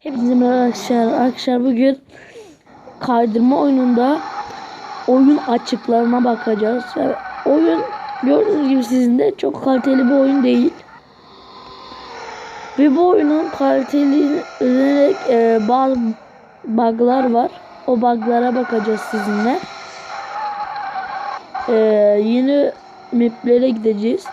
Hepinize merhaba arkadaşlar. Arkadaşlar bugün kaydırma oyununda oyun açıklarına bakacağız. Yani oyun gördüğünüz gibi sizin de çok kaliteli bir oyun değil. Ve bu oyunun kaliteli özenerek e, bazı bug'lar var. O bug'lara bakacağız sizinle. E, yeni maplere gideceğiz.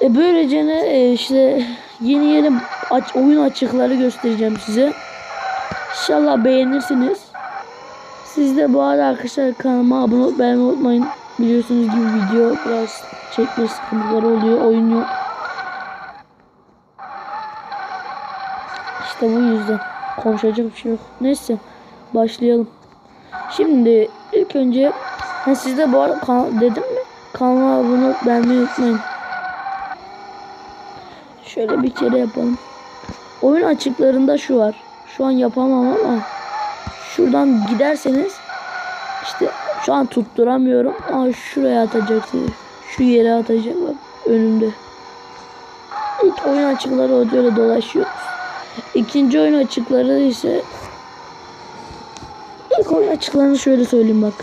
E, böylece ne e, işte yeni yeni aç, oyun açıkları göstereceğim size. İnşallah beğenirsiniz. Siz de bu arada arkadaşlar kanalıma abone olup beğenmeyi unutmayın. Biliyorsunuz gibi video biraz çekme sıkıntıları oluyor. Oyun yok. İşte bu yüzden. Konuşacak bir şey yok. Neyse. Başlayalım. Şimdi ilk önce ha, siz de bu arada kan- dedim mi? Kanalıma abone olup beğenmeyi unutmayın. Şöyle bir kere yapalım. Oyun açıklarında şu var. Şu an yapamam ama şuradan giderseniz işte şu an tutturamıyorum ama şuraya atacaksınız. Şu yere atacak bak önümde. İlk oyun açıkları öyle dolaşıyoruz. İkinci oyun açıkları ise ilk oyun açıklarını şöyle söyleyeyim bak.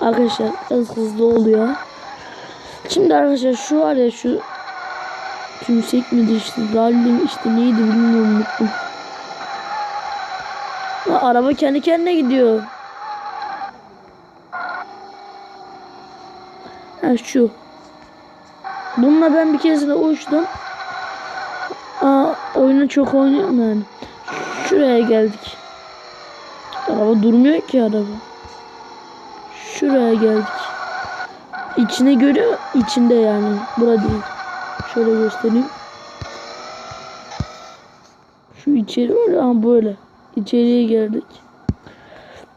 Arkadaşlar biraz hızlı oluyor. Şimdi arkadaşlar şu var ya şu Tümsek midir işte rally işte neydi bilmiyorum unuttum. Ha, araba kendi kendine gidiyor. Ha şu. Bununla ben bir keresinde uçtum. Aa, oyunu çok oynuyorum yani. Şuraya geldik. Araba durmuyor ki araba. Şuraya geldik. İçine görüyor. içinde yani. Burada değil. Şöyle göstereyim. Şu içeri var ama böyle. İçeriye geldik.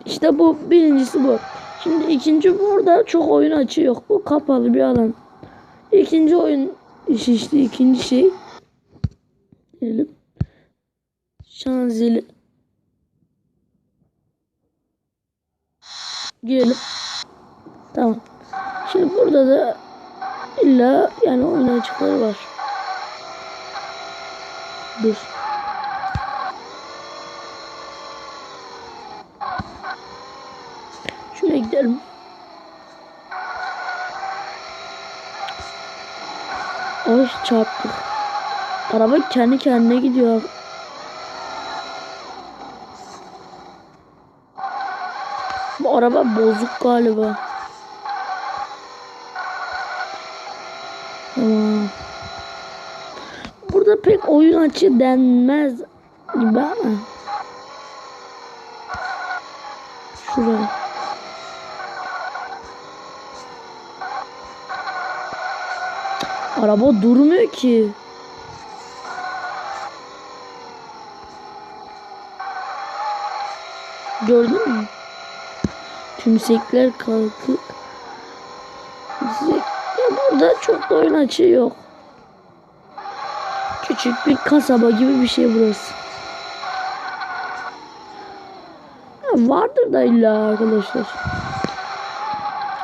İşte bu birincisi bu. Şimdi ikinci burada çok oyun açı yok. Bu kapalı bir alan. İkinci oyun işi işte ikinci şey. Diyelim. Şanzeli. Girelim. Tamam. Şimdi burada da İlla yani oyun açıkları var. Dur. Şuraya gidelim. Ay çarptık. Araba kendi kendine gidiyor. Bu araba bozuk galiba. Pek oyun açı denmez gibi ama. Şuraya. Araba durmuyor ki. Gördün mü? Tümsekler kalkık. Ya burada çok oyun açığı yok. Küçük bir kasaba gibi bir şey burası. Ya vardır da illa arkadaşlar.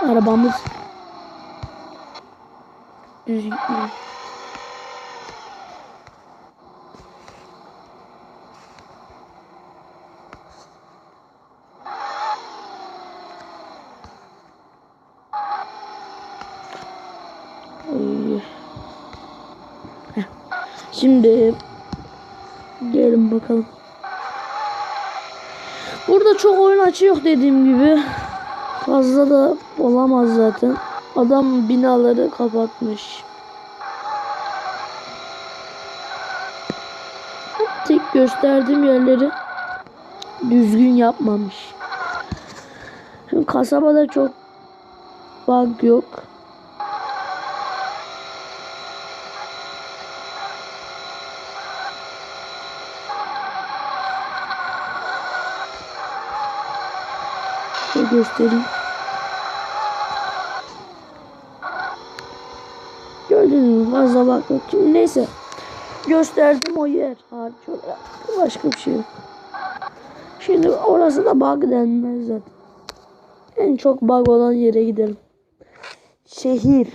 Arabamız düz gitmiyor. Şimdi gelin bakalım. Burada çok oyun açı yok dediğim gibi. Fazla da olamaz zaten. Adam binaları kapatmış. Tek gösterdiğim yerleri düzgün yapmamış. Şimdi kasabada çok bug yok. Şöyle göstereyim. Gördünüz mü? Fazla bak yok. Şimdi neyse. Gösterdim o yer. Hariç olarak. Başka bir şey yok. Şimdi orası da bug denmez zaten. En çok bug olan yere gidelim. Şehir.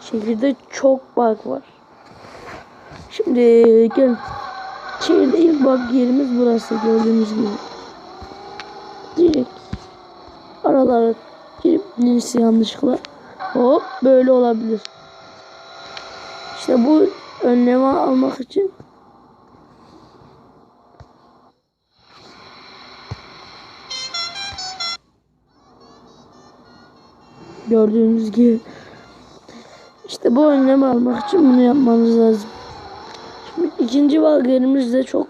Şehirde çok bug var. Şimdi gel. Şehirde ilk bak yerimiz burası gördüğünüz gibi. Direkt aralara girip birisi yanlışlıkla hop böyle olabilir. İşte bu önlemi almak için gördüğünüz gibi işte bu önlemi almak için bunu yapmanız lazım. İkinci valgerimiz de çok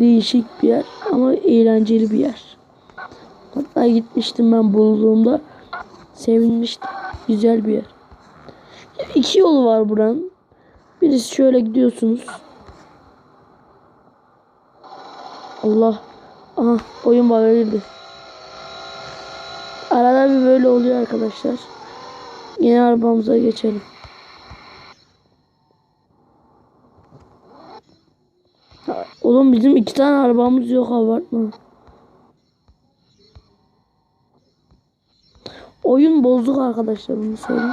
değişik bir yer ama eğlenceli bir yer. Hatta gitmiştim ben bulduğumda sevinmiştim. Güzel bir yer. İki yolu var buranın. Birisi şöyle gidiyorsunuz. Allah. Aha oyun bana girdi. Arada bir böyle oluyor arkadaşlar. Yeni arabamıza geçelim. Ha, Oğlum bizim iki tane arabamız yok abartma. Oyun bozuk arkadaşlar bunu söyleyeyim.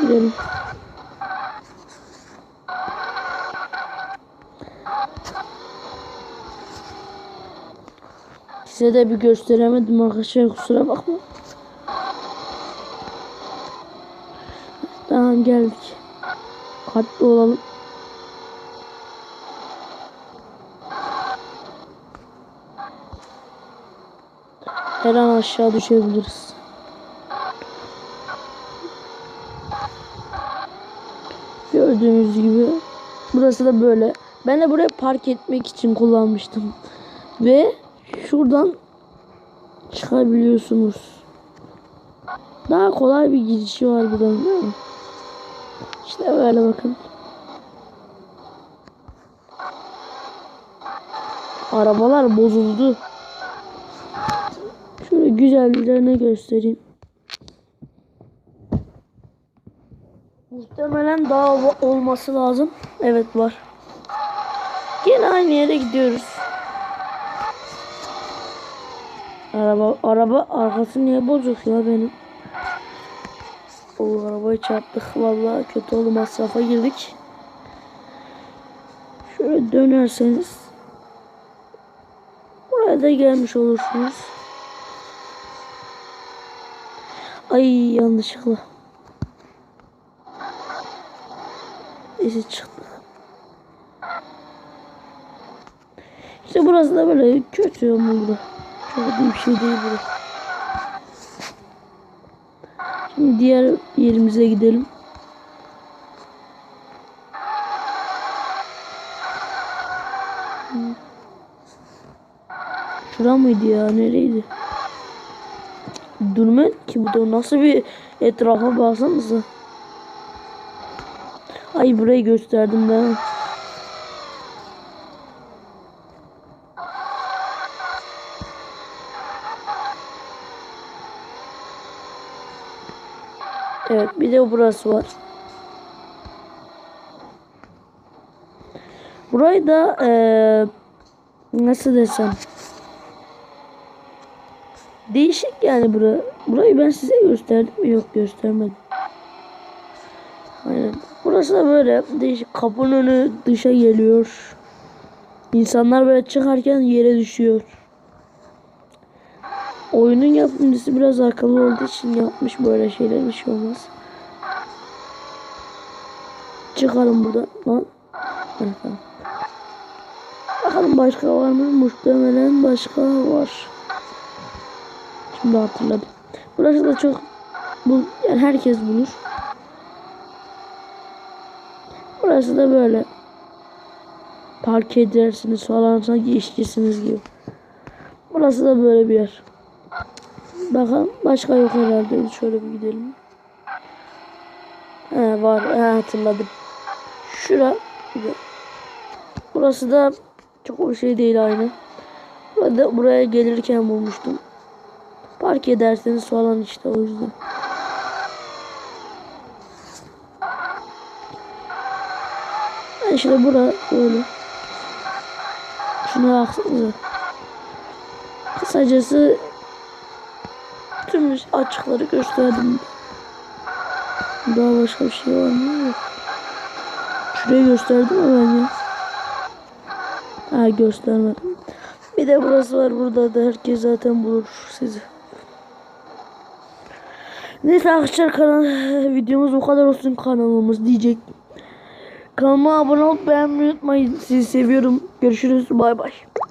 Gidelim. Size de bir gösteremedim arkadaşlar kusura bakma. Tamam geldik. Katlı olalım. Her an aşağı düşebiliriz. Gördüğünüz gibi burası da böyle. Ben de buraya park etmek için kullanmıştım. Ve şuradan çıkabiliyorsunuz. Daha kolay bir girişi var buradan değil mi? İşte böyle bakın. Arabalar bozuldu. Şöyle güzelliklerini göstereyim. Muhtemelen daha olması lazım. Evet var. Yine aynı yere gidiyoruz. Araba araba arkası niye bozuk ya benim? O arabayı çarptık. Vallahi kötü oldu masrafa girdik. Şöyle dönerseniz buraya da gelmiş olursunuz. Ay yanlışlıkla. Neyse çıktık. İşte burası da böyle kötü ama burada. Çok iyi bir şey değil burası. Şimdi diğer yerimize gidelim. Şura mıydı ya? Nereydi? Durmuyor ki bu da nasıl bir etrafa baksanıza. Ay burayı gösterdim ben. Evet bir de burası var. Burayı da eee, nasıl desem değişik yani bura. Burayı ben size gösterdim mi? Yok göstermedim. Aynen. Burası da böyle değişik. Kapının önü dışa geliyor. İnsanlar böyle çıkarken yere düşüyor. Oyunun yapımcısı biraz akıllı olduğu için yapmış böyle şeyler bir şey olmaz. Çıkalım buradan lan. Bakalım başka var mı? Muhtemelen başka var. Şimdi hatırladım. Burası da çok bu yani herkes bulur. Burası da böyle. Park edersiniz falan sanki işçisiniz gibi. Burası da böyle bir yer. Bakalım başka yok herhalde. Şöyle bir gidelim. He var. He, hatırladım. Şura. bir Burası da çok o şey değil aynı. Burada buraya gelirken bulmuştum. Park ederseniz falan işte o yüzden. Ha İşte bura böyle. Şuna baksanıza. Kısacası tüm açıkları gösterdim. Daha başka bir şey var mı? Şurayı gösterdim mi ben ya? Ha göstermedim. Bir de burası var burada da herkes zaten bulur sizi. Neyse arkadaşlar kanal videomuz bu kadar olsun kanalımız diyecek. Kanalıma abone olup beğenmeyi unutmayın. Sizi seviyorum. Görüşürüz. Bay bay.